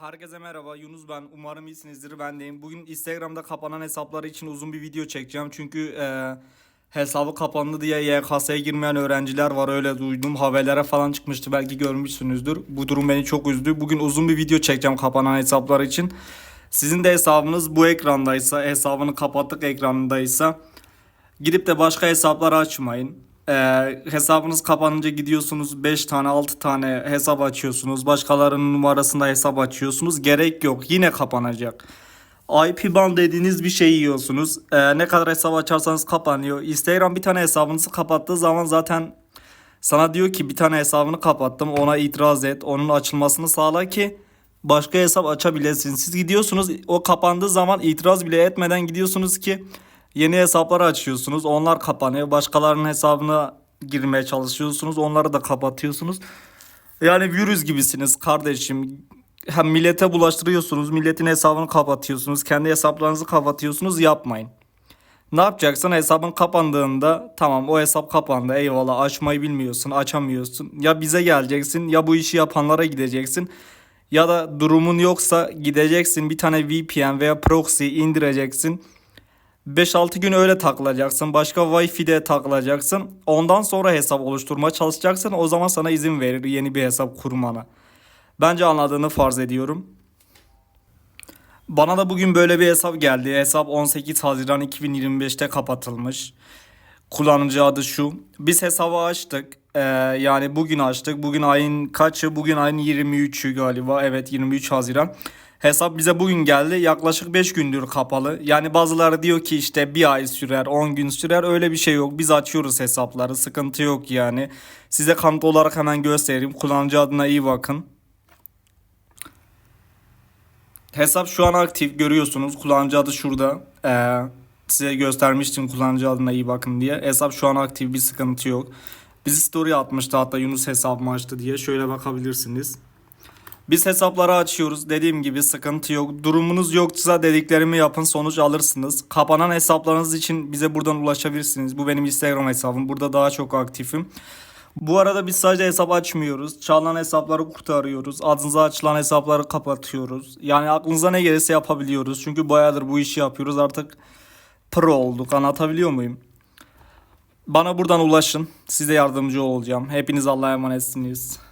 Herkese merhaba Yunus ben umarım iyisinizdir ben deyim. Bugün Instagram'da kapanan hesapları için uzun bir video çekeceğim çünkü e, hesabı kapandı diye YKS'ye girmeyen öğrenciler var öyle duydum haberlere falan çıkmıştı belki görmüşsünüzdür. Bu durum beni çok üzdü. Bugün uzun bir video çekeceğim kapanan hesaplar için. Sizin de hesabınız bu ekrandaysa hesabını kapattık ekranındaysa Gidip de başka hesaplar açmayın. Ee, hesabınız kapanınca gidiyorsunuz 5 tane 6 tane hesap açıyorsunuz. Başkalarının numarasında hesap açıyorsunuz. Gerek yok. Yine kapanacak. IP ban dediğiniz bir şey yiyorsunuz. Ee, ne kadar hesap açarsanız kapanıyor. Instagram bir tane hesabınızı kapattığı zaman zaten sana diyor ki bir tane hesabını kapattım. Ona itiraz et. Onun açılmasını sağla ki başka hesap açabilesin. Siz gidiyorsunuz o kapandığı zaman itiraz bile etmeden gidiyorsunuz ki yeni hesaplar açıyorsunuz. Onlar kapanıyor. Başkalarının hesabına girmeye çalışıyorsunuz. Onları da kapatıyorsunuz. Yani virüs gibisiniz kardeşim. Hem millete bulaştırıyorsunuz. Milletin hesabını kapatıyorsunuz. Kendi hesaplarınızı kapatıyorsunuz. Yapmayın. Ne yapacaksın? Hesabın kapandığında tamam o hesap kapandı eyvallah açmayı bilmiyorsun açamıyorsun. Ya bize geleceksin ya bu işi yapanlara gideceksin. Ya da durumun yoksa gideceksin bir tane VPN veya proxy indireceksin. 5-6 gün öyle takılacaksın. Başka Wi-Fi'de takılacaksın. Ondan sonra hesap oluşturmaya çalışacaksın. O zaman sana izin verir yeni bir hesap kurmana. Bence anladığını farz ediyorum. Bana da bugün böyle bir hesap geldi. Hesap 18 Haziran 2025'te kapatılmış. Kullanıcı adı şu. Biz hesabı açtık. Ee, yani bugün açtık. Bugün ayın kaçı? Bugün ayın 23'ü galiba. Evet 23 Haziran. Hesap bize bugün geldi. Yaklaşık 5 gündür kapalı. Yani bazıları diyor ki işte bir ay sürer, 10 gün sürer. Öyle bir şey yok. Biz açıyoruz hesapları. Sıkıntı yok yani. Size kanıt olarak hemen göstereyim. Kullanıcı adına iyi bakın. Hesap şu an aktif görüyorsunuz. Kullanıcı adı şurada. Ee, size göstermiştim kullanıcı adına iyi bakın diye. Hesap şu an aktif bir sıkıntı yok. Bizi story atmıştı hatta Yunus hesabımı açtı diye. Şöyle bakabilirsiniz. Biz hesapları açıyoruz. Dediğim gibi sıkıntı yok. Durumunuz yoksa dediklerimi yapın sonuç alırsınız. Kapanan hesaplarınız için bize buradan ulaşabilirsiniz. Bu benim Instagram hesabım. Burada daha çok aktifim. Bu arada biz sadece hesap açmıyoruz. Çalınan hesapları kurtarıyoruz. Adınıza açılan hesapları kapatıyoruz. Yani aklınıza ne gelirse yapabiliyoruz. Çünkü bayağıdır bu işi yapıyoruz. Artık pro olduk. Anlatabiliyor muyum? Bana buradan ulaşın. Size yardımcı olacağım. Hepiniz Allah'a emanetsiniz.